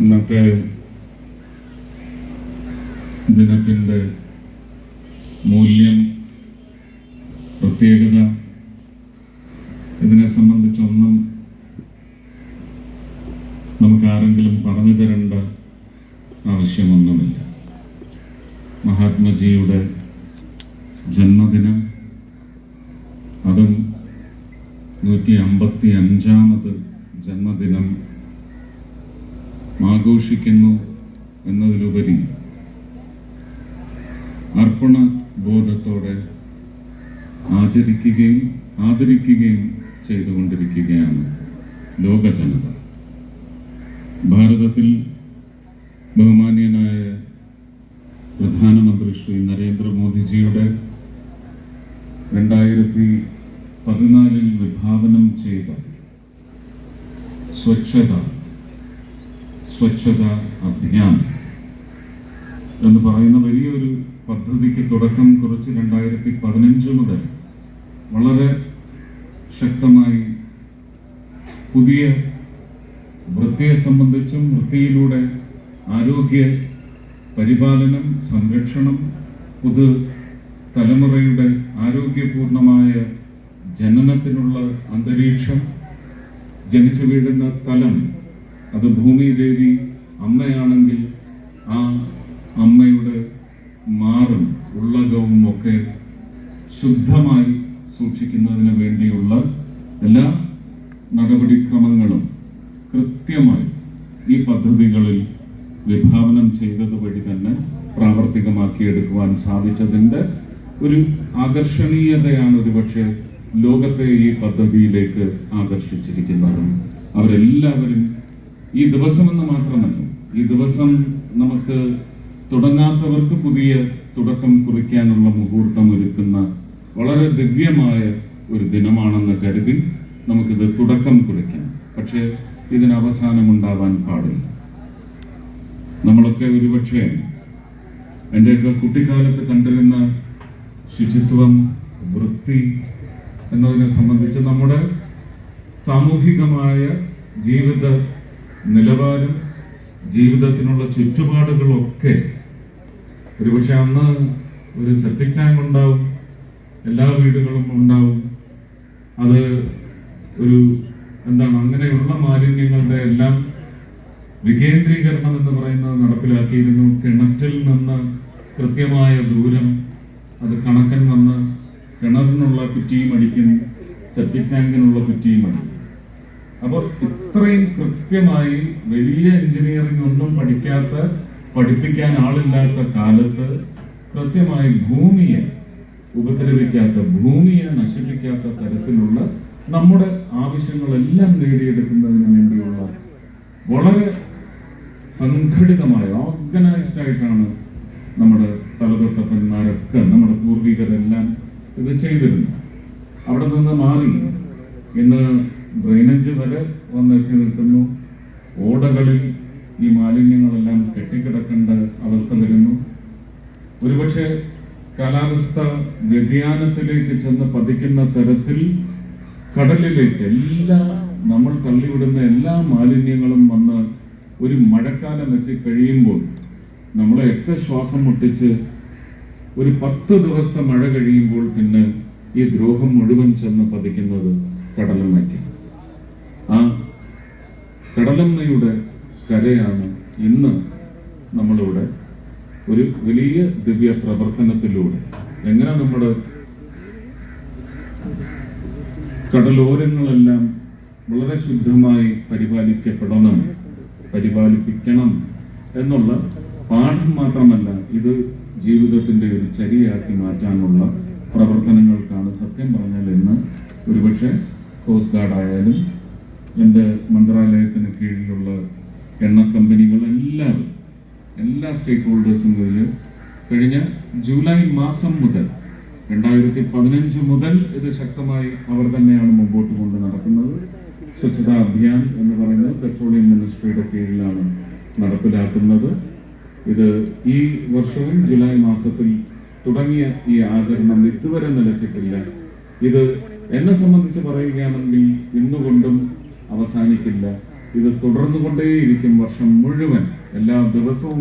ഇന്നത്തെ ദിനത്തിന്റെ മൂല്യം പ്രത്യേകത ഇതിനെ സംബന്ധിച്ചൊന്നും നമുക്ക് ആരെങ്കിലും പറഞ്ഞു തരേണ്ട ആവശ്യമൊന്നുമില്ല. മഹാത്മജിയുടെ ജന്മദിനം അതും നൂറ്റി അമ്പത്തി അഞ്ചാമത് ജന്മദിനം ആഘോഷിക്കുന്നു എന്നതിലുപരി അർപ്പണ ബോധത്തോടെ ആചരിക്കുകയും ആദരിക്കുകയും ചെയ്തുകൊണ്ടിരിക്കുകയാണ് ലോക ജനത ഭാരതത്തിൽ ബഹുമാനീയനായ പ്രധാനമന്ത്രി ശ്രീ നരേന്ദ്രമോദിജിയുടെ രണ്ടായിരത്തി പതിനാലിൽ വിഭാവനം ചെയ്ത സ്വച്ഛത സ്വച്ഛത അഭിയാൻ എന്ന് പറയുന്ന വലിയൊരു പദ്ധതിക്ക് തുടക്കം കുറിച്ച് രണ്ടായിരത്തി പതിനഞ്ച് മുതൽ വളരെ ശക്തമായി പുതിയ വൃത്തിയെ സംബന്ധിച്ചും വൃത്തിയിലൂടെ ആരോഗ്യ പരിപാലനം സംരക്ഷണം പുതു തലമുറയുടെ ആരോഗ്യപൂർണമായ ജനനത്തിനുള്ള അന്തരീക്ഷം ജനിച്ചു വീഴുന്ന തലം അത് ഭൂമി ദേവി അമ്മയാണെങ്കിൽ ആ അമ്മയുടെ മാറും ഉള്ളകവും ഒക്കെ ശുദ്ധമായി സൂക്ഷിക്കുന്നതിന് വേണ്ടിയുള്ള എല്ലാ നടപടിക്രമങ്ങളും കൃത്യമായി ഈ പദ്ധതികളിൽ വിഭാവനം ചെയ്തത് വഴി തന്നെ പ്രാവർത്തികമാക്കിയെടുക്കുവാൻ സാധിച്ചതിന്റെ ഒരു ആകർഷണീയതയാണ് ഒരുപക്ഷെ ലോകത്തെ ഈ പദ്ധതിയിലേക്ക് ആകർഷിച്ചിരിക്കുന്നതും. അവരെല്ലാവരും ഈ ദിവസമെന്ന് മാത്രമല്ല ഈ ദിവസം നമുക്ക് തുടങ്ങാത്തവർക്ക് പുതിയ തുടക്കം കുറിക്കാനുള്ള മുഹൂർത്തം ഒരുക്കുന്ന വളരെ ദിവ്യമായ ഒരു ദിനമാണെന്ന് കരുതി നമുക്കിത് തുടക്കം കുറിക്കാം. പക്ഷേ ഇതിന് അവസാനമുണ്ടാവാൻ പാടില്ല. നമ്മളൊക്കെ ഒരുപക്ഷെ എന്റെയൊക്കെ കുട്ടിക്കാലത്ത് കണ്ടിരുന്ന ശുചിത്വം വൃത്തി എന്നതിനെ സംബന്ധിച്ച് നമ്മുടെ സാമൂഹികമായ ജീവിത നിലവാരം ജീവിതത്തിനുള്ള ചുറ്റുപാടുകളൊക്കെ. ഒരുപക്ഷെ അന്ന് ഒരു സെപ്റ്റിക് ടാങ്ക് ഉണ്ടാവും എല്ലാ വീടുകളും ഉണ്ടാവും. അത് ഒരു എന്താണ് അങ്ങനെയുള്ള മാലിന്യങ്ങളുടെ എല്ലാം വികേന്ദ്രീകരണം എന്ന് പറയുന്നത് നടപ്പിലാക്കിയിരുന്നു. കിണറ്റിൽ നിന്ന് കൃത്യമായ ദൂരം അത് കണക്കൻ വന്ന് കിണറിനുള്ള കുറ്റിയും അടിക്കും സെപ്റ്റിക് ടാങ്കിനുള്ള കുറ്റിയും അടിക്കും. അപ്പോൾ ഇത്രയും കൃത്യമായി വലിയ എഞ്ചിനീയറിംഗ് ഒന്നും പഠിക്കാത്ത പഠിപ്പിക്കാൻ ആളില്ലാത്ത കാലത്ത് കൃത്യമായി ഭൂമിയെ ഉപദ്രവിക്കാത്ത ഭൂമിയെ നശിപ്പിക്കാത്ത തരത്തിലുള്ള നമ്മുടെ ആവശ്യങ്ങളെല്ലാം നേടിയെടുക്കുന്നതിന് വേണ്ടിയുള്ള വളരെ സംഘടിതമായ ഓർഗനൈസ്ഡ് ആയിട്ടാണ് നമ്മുടെ തലതൊട്ടപ്പന്മാരൊക്കെ നമ്മുടെ പൂർവികരെല്ലാം ഇത് ചെയ്തിരുന്നത്. അവിടെ നിന്ന് മാറി. ഇന്ന് ഡ്രെയിനേജ് വരെ വന്നെത്തി നിൽക്കുന്നു. ഓടകളിൽ ഈ മാലിന്യങ്ങളെല്ലാം കെട്ടിക്കിടക്കേണ്ട അവസ്ഥ വരുന്നു. ഒരുപക്ഷെ കാലാവസ്ഥ വ്യതിയാനത്തിലേക്ക് ചെന്ന് പതിക്കുന്ന തരത്തിൽ കടലിലേക്ക് എല്ലാ നമ്മൾ തള്ളിവിടുന്ന എല്ലാ മാലിന്യങ്ങളും വന്ന് ഒരു മഴക്കാലം എത്തിക്കഴിയുമ്പോൾ നമ്മളെയൊക്കെ ശ്വാസം മുട്ടിച്ച് ഒരു പത്ത് ദിവസത്തെ മഴ കഴിയുമ്പോൾ പിന്നെ ഈ ദ്രോഹം മുഴുവൻ ചെന്ന് പതിക്കുന്നത് കടലമ്മയ്ക്ക് ആ കടലമ്മയുടെ കരയാണ് ഇന്ന് നമ്മളിവിടെ ഒരു വലിയ ദിവ്യ പ്രവർത്തനത്തിലൂടെ. എങ്ങനെ നമ്മൾ കടലോരങ്ങളെല്ലാം വളരെ ശുദ്ധമായി പരിപാലിക്കപ്പെടണം പരിപാലിപ്പിക്കണം എന്നുള്ള പാഠം മാത്രമല്ല ഇത് ജീവിതത്തിന്റെ ഒരു ചരിയാക്കി മാറ്റാനുള്ള പ്രവർത്തനങ്ങൾക്കാണ് സത്യം പറഞ്ഞാൽ ഇന്ന് ഒരുപക്ഷെ കോസ്റ്റ് ഗാർഡ് ആയാലും എന്റെ മന്ത്രാലയത്തിന് കീഴിലുള്ള എണ്ണ കമ്പനികൾ എല്ലാവരും എല്ലാ സ്റ്റേക്ക് ഹോൾഡേഴ്സും കീഴിൽ കഴിഞ്ഞ ജൂലൈ മാസം മുതൽ രണ്ടായിരത്തി പതിനഞ്ച് മുതൽ ഇത് ശക്തമായി അവർ തന്നെയാണ് മുമ്പോട്ട് കൊണ്ട് നടക്കുന്നത്. സ്വച്ഛതാ അഭിയാൻ എന്ന് പറയുന്നത് പെട്രോളിയം മിനിസ്ട്രിയുടെ കീഴിലാണ് നടപ്പിലാക്കുന്നത്. ഇത് ഈ വർഷവും ജൂലൈ മാസത്തിൽ തുടങ്ങിയ ഈ ആചരണം ഇതുവരെ നിലച്ചിട്ടില്ല. ഇത് എന്നെ സംബന്ധിച്ച് പറയുകയാണെങ്കിൽ ഇന്നുകൊണ്ടും അവസാനിക്കില്ല. ഇത് തുടർന്നുകൊണ്ടേയിരിക്കും വർഷം മുഴുവൻ എല്ലാ ദിവസവും.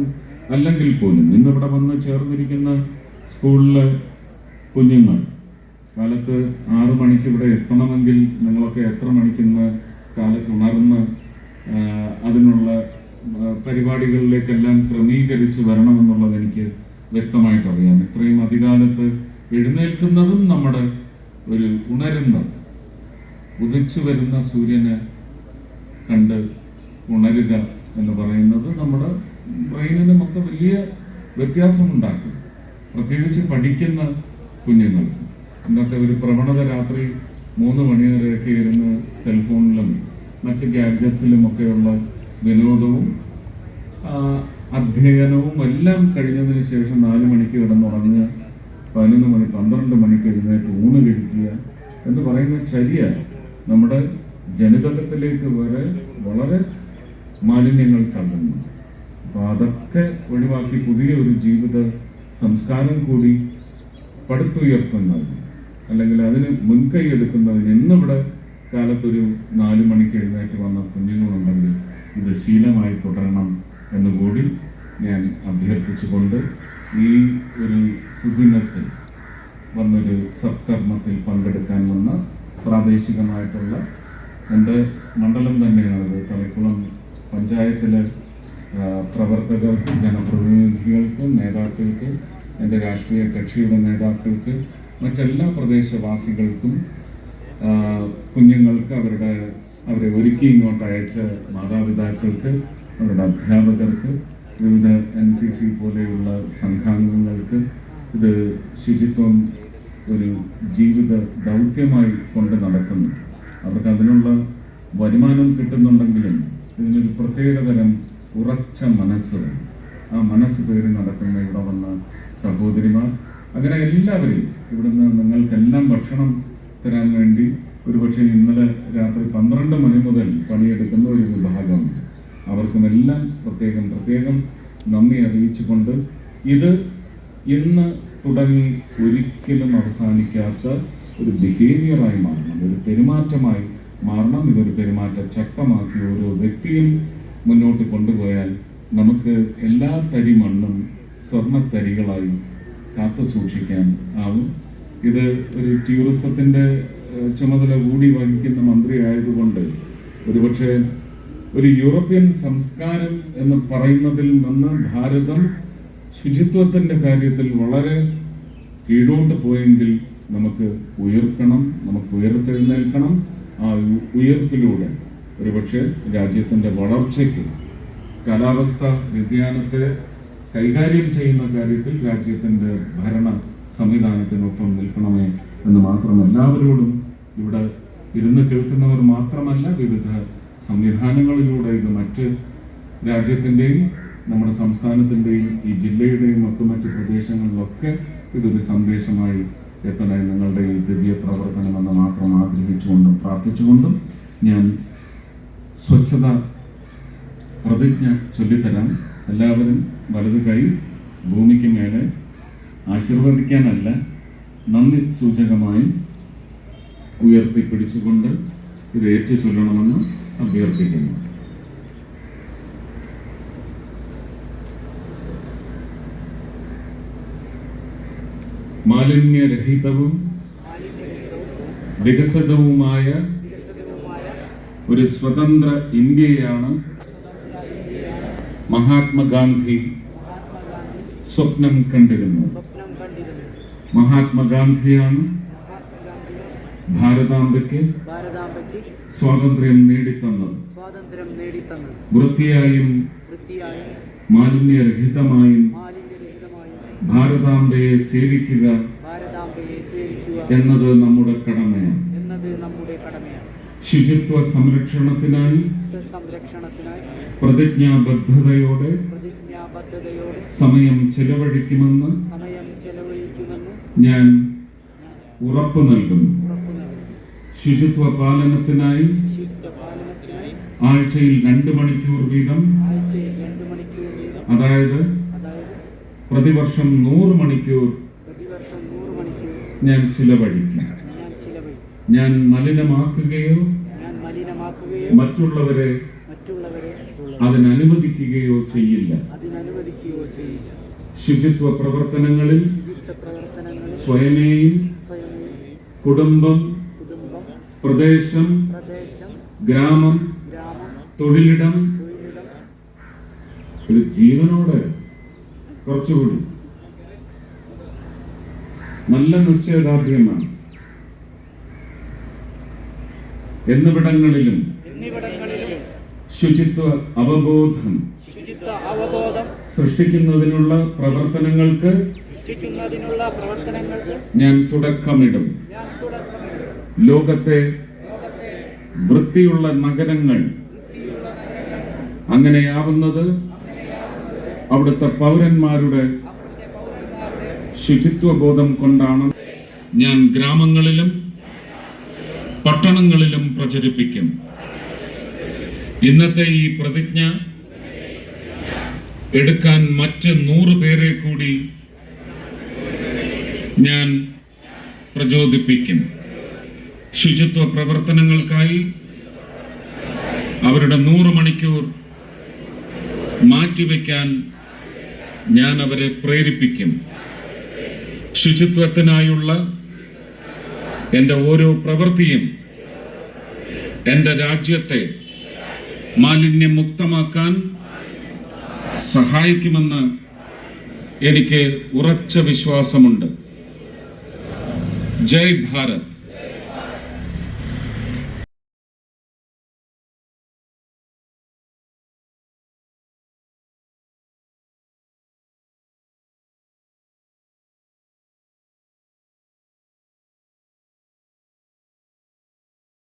അല്ലെങ്കിൽ പോലും ഇന്നിവിടെ വന്ന് ചേർന്നിരിക്കുന്ന സ്കൂളിലെ കുഞ്ഞുങ്ങൾ. കാലത്ത് ആറു മണിക്ക് ഇവിടെ എത്തണമെങ്കിൽ നിങ്ങളൊക്കെ എത്ര മണിക്കിന്ന് കാലത്ത് ഉണർന്ന് അതിനുള്ള പരിപാടികളിലേക്കെല്ലാം ക്രമീകരിച്ച് വരണമെന്നുള്ളത് എനിക്ക് വ്യക്തമായിട്ട് അറിയാം. ഇത്രയും അധികാലത്ത് എഴുന്നേൽക്കുന്നതും നമ്മുടെ ഒരു ഉണരുന്ന ഉദിച്ചു വരുന്ന സൂര്യനെ കണ്ട് ഉണരുക എന്ന് പറയുന്നത് നമ്മുടെ ബ്രെയിനിനുമൊക്കെ വലിയ വ്യത്യാസമുണ്ടാക്കും. പ്രത്യേകിച്ച് പഠിക്കുന്ന കുഞ്ഞുങ്ങൾക്ക്. ഇന്നത്തെ ഒരു പ്രവണത രാത്രി മൂന്ന് മണിവരെയൊക്കെ ഇരുന്ന് സെൽഫോണിലും മറ്റ് ഗാഡ്ജറ്റ്സിലും ഒക്കെയുള്ള വിനോദവും അധ്യയനവും എല്ലാം കഴിഞ്ഞതിന് ശേഷം നാല് മണിക്ക് കിടന്നുറങ്ങുക പതിനൊന്ന് മണി പന്ത്രണ്ട് മണിക്ക് എഴുന്നേറ്റ് ഊണ് കഴിക്കുക എന്ന് പറയുന്ന ചര്യ നമ്മുടെ ജനിതകത്തിലേക്ക് വരെ വളരെ മാലിന്യങ്ങൾ കണ്ടെന്നു അപ്പൊ അതൊക്കെ ഒഴിവാക്കി പുതിയ ഒരു ജീവിത സംസ്കാരം കൂടി പടുത്തുയർത്തുന്നതിന് അല്ലെങ്കിൽ അതിന് മുൻകൈ എടുക്കുന്നതിന് ഇന്നിവിടെ കാലത്തൊരു നാല് മണിക്ക് എഴുന്നേറ്റ് വന്ന കുഞ്ഞുങ്ങളുണ്ടെങ്കിൽ ഇത് ശീലമായി തുടരണം എന്നുകൂടി ഞാൻ അഭ്യർത്ഥിച്ചുകൊണ്ട് ഈ ഒരു സുദിനത്തിൽ വന്നൊരു സത്കർമ്മത്തിൽ പങ്കെടുക്കാൻ വന്ന പ്രാദേശികമായിട്ടുള്ള എന്റെ മണ്ഡലം തന്നെയാണത് തളിക്കുളം പഞ്ചായത്തിലെ പ്രവർത്തകർക്ക് ജനപ്രതിനിധികൾക്ക് നേതാക്കൾക്ക് എന്റെ രാഷ്ട്രീയ കക്ഷിയുടെ നേതാക്കൾക്ക് മറ്റെല്ലാ പ്രദേശവാസികൾക്കും കുഞ്ഞുങ്ങൾക്ക് അവരുടെ അവരെ ഒരുക്കി ഇങ്ങോട്ട് അയച്ച മാതാപിതാക്കൾക്ക് അവരുടെ അധ്യാപകർക്ക് വിവിധ എൻ സി സി പോലെയുള്ള സംഘാംഗങ്ങൾക്ക് ഇത് ശുചിത്വം ഒരു ജീവിത ദൗത്യമായി കൊണ്ട് നടക്കുന്നു. അവർക്ക് അതിനുള്ള വരുമാനം കിട്ടുന്നുണ്ടെങ്കിലും ഇതിനൊരു പ്രത്യേകതരം ഉറച്ച മനസ്സ്. ആ മനസ്സ് പേരി നടക്കുന്ന ഇവിടെ വന്ന സഹോദരിമാർ അങ്ങനെ എല്ലാവരെയും ഇവിടുന്ന് നിങ്ങൾക്കെല്ലാം ഭക്ഷണം തരാൻ വേണ്ടി ഒരുപക്ഷെ ഇന്നലെ രാത്രി പന്ത്രണ്ട് മണി മുതൽ പണിയെടുക്കുന്ന ഒരു വിഭാഗം അവർക്കും എല്ലാം പ്രത്യേകം പ്രത്യേകം നന്ദി അറിയിച്ചുകൊണ്ട് ഇത് ഇന്ന് തുടങ്ങി ഒരിക്കലും അവസാനിക്കാത്ത ഒരു ബിഹേവിയറായി മാറണം ഒരു പെരുമാറ്റമായി മാറണം. ഇതൊരു പെരുമാറ്റ ചട്ടമാക്കി ഓരോ വ്യക്തിയും മുന്നോട്ട് കൊണ്ടുപോയാൽ നമുക്ക് എല്ലാ തരി മണ്ണും സ്വർണത്തരികളായി കാത്തു സൂക്ഷിക്കാൻ ആവും. ഇത് ഒരു ടൂറിസത്തിന്റെ ചുമതല കൂടി വഹിക്കുന്ന മന്ത്രി ആയതുകൊണ്ട് ഒരുപക്ഷെ ഒരു യൂറോപ്യൻ സംസ്കാരം എന്ന് പറയുന്നതിൽ നിന്ന് ഭാരതം ശുചിത്വത്തിന്റെ കാര്യത്തിൽ വളരെ കീഴോട്ട് പോയെങ്കിൽ നമുക്ക് ഉയർക്കണം നമുക്ക് ഉയർത്തെഴുന്നേൽക്കണം ആ ഉയർപ്പിലൂടെ. ഒരുപക്ഷെ രാജ്യത്തിന്റെ വളർച്ചയ്ക്ക് കാലാവസ്ഥ വ്യതിയാനത്തെ കൈകാര്യം ചെയ്യുന്ന കാര്യത്തിൽ രാജ്യത്തിന്റെ ഭരണ സംവിധാനത്തിനൊപ്പം നിൽക്കണമേ എന്ന് മാത്രം എല്ലാവരോടും ഇവിടെ ഇരുന്ന് കേൾക്കുന്നവർ മാത്രമല്ല വിവിധ സംവിധാനങ്ങളിലൂടെ ഇത് മറ്റ് രാജ്യത്തിന്റെയും നമ്മുടെ സംസ്ഥാനത്തിന്റെയും ഈ ജില്ലയുടെയും ഒക്കെ മറ്റ് പ്രദേശങ്ങളിലൊക്കെ ഇതൊരു സന്ദേശമായി എത്തണേ നിങ്ങളുടെ ഈ ദിവ്യ പ്രവർത്തനമെന്ന് മാത്രം ആഗ്രഹിച്ചുകൊണ്ടും പ്രാർത്ഥിച്ചുകൊണ്ടും ഞാൻ സ്വച്ഛത പ്രതിജ്ഞ ചൊല്ലിത്തരാം. എല്ലാവരും വലത് കൈ ഭൂമിക്ക് മേലെ ആശീർവദിക്കാനല്ല നന്ദി സൂചകമായി ഉയർത്തിപ്പിടിച്ചുകൊണ്ട് ഇത് ഏറ്റു ചൊല്ലണമെന്ന് അഭ്യർത്ഥിക്കുന്നു. മാലിന്യരഹിതവും വികസിതവുമായ ഒരു സ്വതന്ത്ര ഇന്ത്യയാണ് മഹാത്മാഗാന്ധി സ്വപ്നം കണ്ടിരുന്നു മഹാത്മാഗാന്ധിയാണ് ഭാരതാംബയ്ക്ക് സ്വാതന്ത്ര്യം നേടിത്തന്നത്. വൃത്തിയായും മാലിന്യരഹിതമായും ഭാരതാംബയെ സേവിക്കുക എന്നത് നമ്മുടെ കടമയാണ്. ശുചിത്വ സംരക്ഷണത്തിനായി പ്രതിജ്ഞാബദ്ധതയോടെ സമയം ചെലവഴിക്കുമെന്ന് ഞാൻ ഉറപ്പ് നൽകുന്നു. ശുചിത്വ പാലനത്തിനായി ആഴ്ചയിൽ രണ്ട് മണിക്കൂർ വീതം അതായത് പ്രതിവർഷം നൂറ് മണിക്കൂർ ഞാൻ ചിലവഴിക്കും. ഞാൻ മലിനമാക്കുകയോ മറ്റുള്ളവരെ അതിനനുവദിക്കുകയോ ചെയ്യില്ല. ശുചിത്വ പ്രവർത്തനങ്ങളിൽ സ്വയമേയും സ്വയം കുടുംബം പ്രദേശം ഗ്രാമം തൊഴിലിടം. ഒരു ജീവനോടെ കുറച്ചുകൂടി. നല്ല നിശ്ചയദാർഢ്യമാണ്. എന്നിവിടങ്ങളിലും ശുചിത്വ അവബോധം സൃഷ്ടിക്കുന്നതിനുള്ള പ്രവർത്തനങ്ങൾക്ക് സൃഷ്ടിക്കുന്നതിനുള്ള പ്രവർത്തനങ്ങൾക്ക് ഞാൻ തുടക്കമിടും. ലോകത്തെ വൃത്തിയുള്ള നഗരങ്ങൾ അങ്ങനെയാവുന്നത് അവിടുത്തെ പൗരന്മാരുടെ ശുചിത്വ ബോധം കൊണ്ടാണ് ഞാൻ ഗ്രാമങ്ങളിലും പട്ടണങ്ങളിലും പ്രചരിപ്പിക്കും. ഇന്നത്തെ ഈ പ്രതിജ്ഞ എടുക്കാൻ മറ്റ് നൂറ് പേരെ കൂടി ഞാൻ പ്രചോദിപ്പിക്കും. ശുചിത്വ പ്രവർത്തനങ്ങൾക്കായി അവരുടെ നൂറ് മണിക്കൂർ മാറ്റിവെക്കാൻ ഞാൻ അവരെ പ്രേരിപ്പിക്കും. ശുചിത്വത്തിനായുള്ള എന്റെ ഓരോ പ്രവൃത്തിയും എന്റെ രാജ്യത്തെ മാലിന്യമുക്തമാക്കാൻ സഹായിക്കുമെന്ന് എനിക്ക് ഉറച്ച വിശ്വാസമുണ്ട്. ജയ് ഭാരത്.